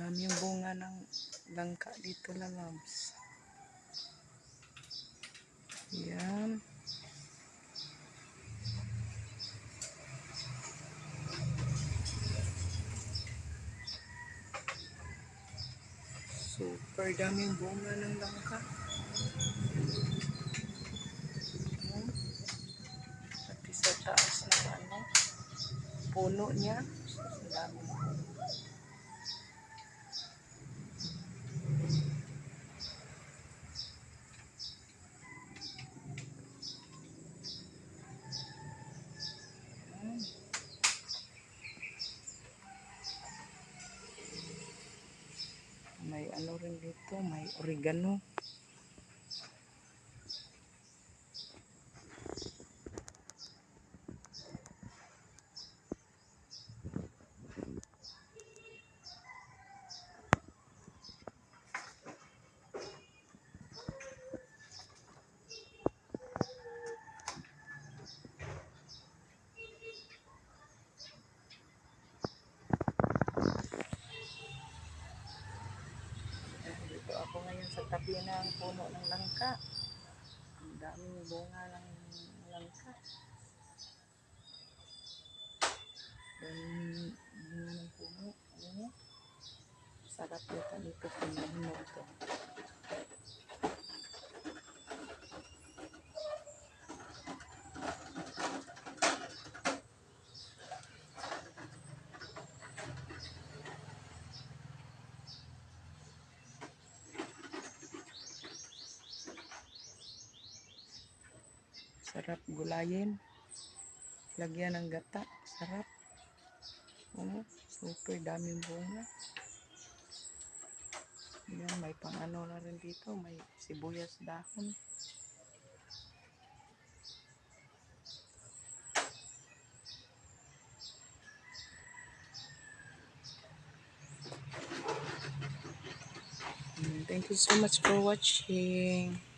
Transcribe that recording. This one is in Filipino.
Dami yung bunga ng langka dito lalabs. Yan. Super daming bunga ng langka. Ayan. Pati sa taas ng ano, puno niya. Ang daming bunga. Ano rin dito, may oregano. Ayan, Dito ako ngayon sa tabi ng puno ng langka. Ang daming bunga ng langka. Daming bunga ng puno. Ano niya? Sarap yata dito kung mahinog to. Sarap gulayin. Lagyan ng gata. Sarap. Oo, super daming bunga. Yan, may pang ano na rin dito. May sibuyas dahon. Thank you so much for watching.